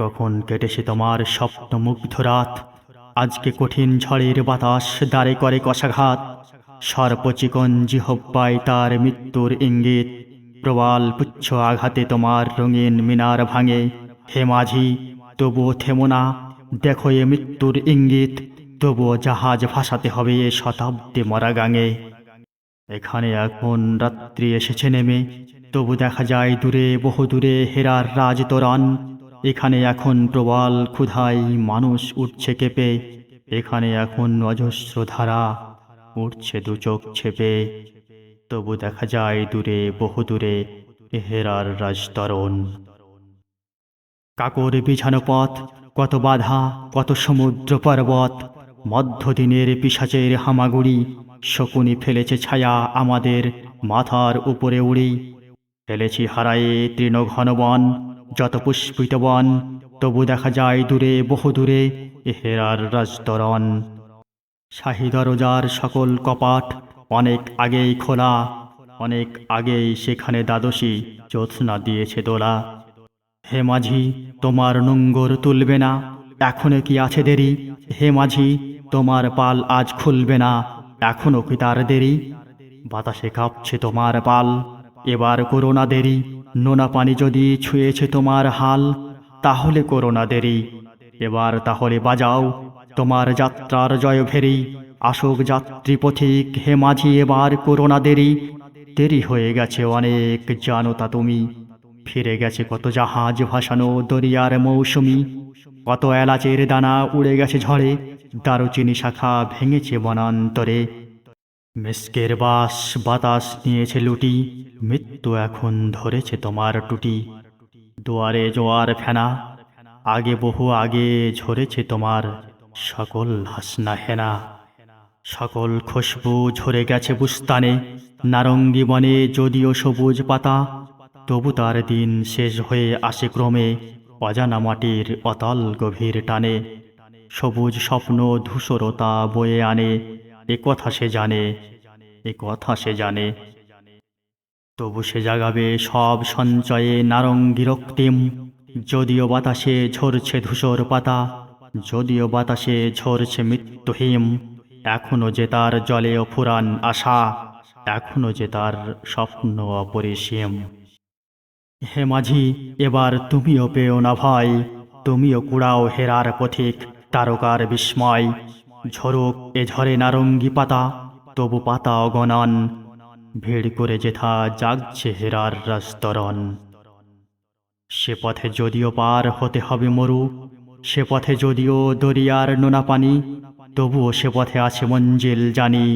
এখন কেটেছে তোমার স্বপ্নমুগ্ধ রাত আজকে কঠিন ঝড়ের বাতাস দাঁড়ে করে কষাঘাত। সর্পচিকন জিহব্বায় তার মৃত্যুর ইঙ্গিত। প্রবাল পুচ্ছ আঘাতে তোমার রঙিন মিনার ভাঙে। হে মাঝি, তবুও থেমো না। দেখো এ মৃত্যুর ইঙ্গিত। তবুও জাহাজ ভাসাতে হবে এ শতাব্দী মরা গাঙে। এখানে এখন রাত্রি এসেছে নেমে। তবু দেখা যায় দূরে বহু দূরে হেরার রাজ তোরান এখানে এখন প্রবল ক্ষুধাই মানুষ উঠছে কেঁপে, এখানে এখন অজস্র ধারা উঠছে দু চোখ ছেপে। তবু দেখা যায় দূরে, বহু দূরে হেরার রাজতরণ। কাকর বিছানো পথ, কত বাধা, কত সমুদ্র পর্বত, মধ্যদিনের পিসাচের হামাগুড়ি, শকুনি ফেলেছে ছায়া আমাদের মাথার উপরে উড়ি। ফেলেছি হারায়ে তৃণঘন বন যত পুষ্পিত বন তবু দেখা যায় দূরে, বহু দূরে হেরার রাজতরণ শাহী দরজার সকল কপাট অনেক আগেই খোলা, অনেক আগেই সেখানে দ্বাদশী জ্যোৎস্না দিয়েছে দোলা। হে মাঝি, তোমার নুঙ্গর তুলবে না, এখনও কি আছে দেরি? হে মাঝি, তোমার পাল আজ খুলবে না, এখনও কি তার দেরি? বাতাসে কাঁপছে তোমার পাল, এবার করোনা দেরি। নোনা পানি যদি ছুঁয়েছে তোমার হাল, তাহলে করোনা দেরি। এবার তাহলে বাজাও, তোমার যাত্রার জয় ভেরি। আসুক যাত্রী পথিক, হে মাঝি, এবার করোনা দেরি। দেরি হয়ে গেছে অনেক, জানো তা তুমি। ফিরে গেছে কত জাহাজ ভাসানো দরিয়ার মৌসুমি। কত এলাচের দানা উড়ে গেছে ঝড়ে, দারুচিনি শাখা ভেঙেছে বনান্তরে। মিসকের বাস বাতাস নিয়েছে লুটি। মৃত্যু এখন ধরেছে তোমার টুটি। দুয়ারে জোয়ার ফেনা, আগে বহু আগে ঝরেছে তোমার সকল হাসনা হেনা। সকল খুশবু ঝরে গেছে বুস্তানে, নারঙ্গি বনে যদিও সবুজ পাতা, তবু তার দিন শেষ হয়ে আসে ক্রমে অজানা মাটির অতল গভীর টানে। সবুজ স্বপ্ন ধূসরতা বয়ে আনে, এ কথা সে জানে, এ কথা সে জানে। তবু সে জাগাবে সব সঞ্চয়ে নারঙ্গি রক্তিম যদিও বাতাসে ঝরছে ধূসর পাতা, যদিও বাতাসে ঝরছে মৃত্যুহীম, এখনও যে তার জলে ফুরান আশা, এখনও যে তার স্বপ্ন অপরিসীম। হে মাঝি, এবার তুমিও পেও না ভয়, তুমিও কুড়াও হেরার পথিক, তারকার বিস্ময়। ঝরুক এ ঝরে নারঙ্গি পাতা, তবু পাতা অগণন ভিড় করে যেথা জাগছে হেরার রাস্তরণ সে পথে যদিও পার হতে হবে মরু, সে পথে যদিও দরিয়ার নোনা পানি, তবুও সে পথে আছে মঞ্জিল জানি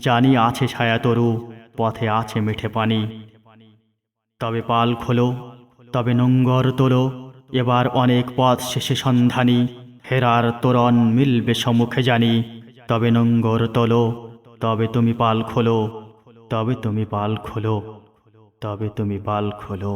জানি আছে ছায়া তরু, পথে আছে মিঠে পানি। তবে পাল খোলো, তবে নোঙ্গর তোলো, এবার অনেক পথ শেষে সন্ধানী, হেরার তোরণ মিলবে সম্মুখে জানি, তবে নোঙ্গর তোলো, তবে তুমি পাল খোলো তবে তুমি পাল খোলো তবে তুমি পাল খোলো।